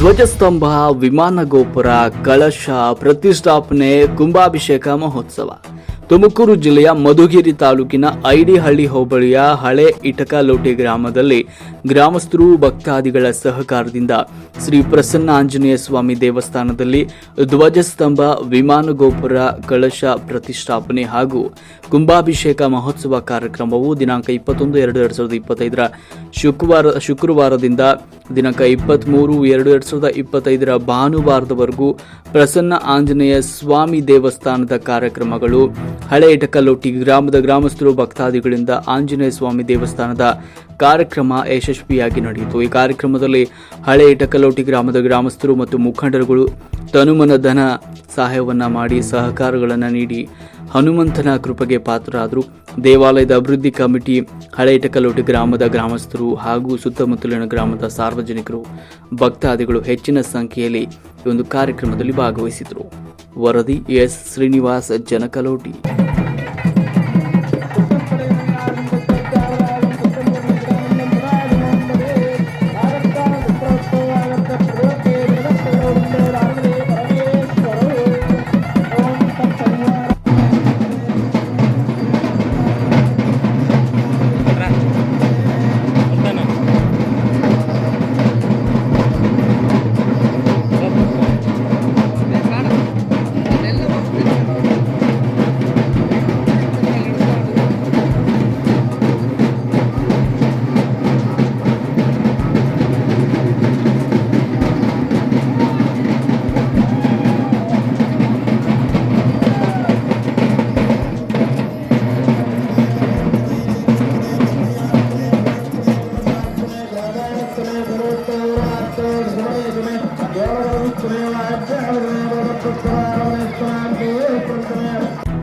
ಧ್ವಜಸ್ತಂಭ ವಿಮಾನ ಗೋಪುರ ಕಳಶ ಪ್ರತಿಷ್ಠಾಪನೆ ಕುಂಭಾಭಿಷೇಕ ಮಹೋತ್ಸವ. ತುಮಕೂರು ಜಿಲ್ಲೆಯ ಮಧುಗಿರಿ ತಾಲೂಕಿನ ಐಡಿಹಳ್ಳಿ ಹೋಬಳಿಯ ಹಳೆ ಇಟಕಲೋಟೆ ಗ್ರಾಮದಲ್ಲಿ ಗ್ರಾಮಸ್ಥರು ಭಕ್ತಾದಿಗಳ ಸಹಕಾರದಿಂದ ಶ್ರೀ ಪ್ರಸನ್ನ ಆಂಜನೇಯ ಸ್ವಾಮಿ ದೇವಸ್ಥಾನದಲ್ಲಿ ಧ್ವಜಸ್ತಂಭ, ವಿಮಾನ ಗೋಪುರ, ಕಳಶ ಪ್ರತಿಷ್ಠಾಪನೆ ಹಾಗೂ ಕುಂಭಾಭಿಷೇಕ ಮಹೋತ್ಸವ ಕಾರ್ಯಕ್ರಮವು ದಿನಾಂಕ ಇಪ್ಪತ್ತೊಂದು, ಎರಡು ಎರಡು ಸಾವಿರದ ಇಪ್ಪತ್ತೈದರ ಶುಕ್ರವಾರ, ಶುಕ್ರವಾರದಿಂದ ದಿನಾಂಕ ಇಪ್ಪತ್ತ್ಮೂರು ಎರಡು ಎರಡು ಸಾವಿರದ ಇಪ್ಪತ್ತೈದರ ಭಾನುವಾರದವರೆಗೂ ಪ್ರಸನ್ನ ಆಂಜನೇಯ ಸ್ವಾಮಿ ದೇವಸ್ಥಾನದ ಕಾರ್ಯಕ್ರಮಗಳು ಹಳೆ ಇಟಕಲ್ಲೋಟಿ ಗ್ರಾಮದ ಗ್ರಾಮಸ್ಥರು, ಭಕ್ತಾದಿಗಳಿಂದ ಆಂಜನೇಯ ಸ್ವಾಮಿ ದೇವಸ್ಥಾನದ ಕಾರ್ಯಕ್ರಮ ಯಶಸ್ವಿಯಾಗಿ ನಡೆಯಿತು. ಈ ಕಾರ್ಯಕ್ರಮದಲ್ಲಿ ಹಳೆ ಇಟಕಲ್ಲೋಟಿ ಗ್ರಾಮದ ಗ್ರಾಮಸ್ಥರು ಮತ್ತು ಮುಖಂಡರುಗಳು ತನುಮನ ಧನ ಸಹಾಯವನ್ನ ಮಾಡಿ ಸಹಕಾರಗಳನ್ನು ನೀಡಿ ಹನುಮಂತನ ಕೃಪೆಗೆ ಪಾತ್ರರಾದರು. ದೇವಾಲಯದ ಅಭಿವೃದ್ಧಿ ಕಮಿಟಿ ಹಳೆ ಇಟಕಲೋಟಿ ಗ್ರಾಮದ ಗ್ರಾಮಸ್ಥರು ಹಾಗೂ ಸುತ್ತಮುತ್ತಲಿನ ಗ್ರಾಮದ ಸಾರ್ವಜನಿಕರು, ಭಕ್ತಾದಿಗಳು ಹೆಚ್ಚಿನ ಸಂಖ್ಯೆಯಲ್ಲಿ ಈ ಒಂದು ಕಾರ್ಯಕ್ರಮದಲ್ಲಿ ಭಾಗವಹಿಸಿದರು. ವರದಿ ಎಸ್. ಶ್ರೀನಿವಾಸ್ ಜನಕಲೋಟಿ ും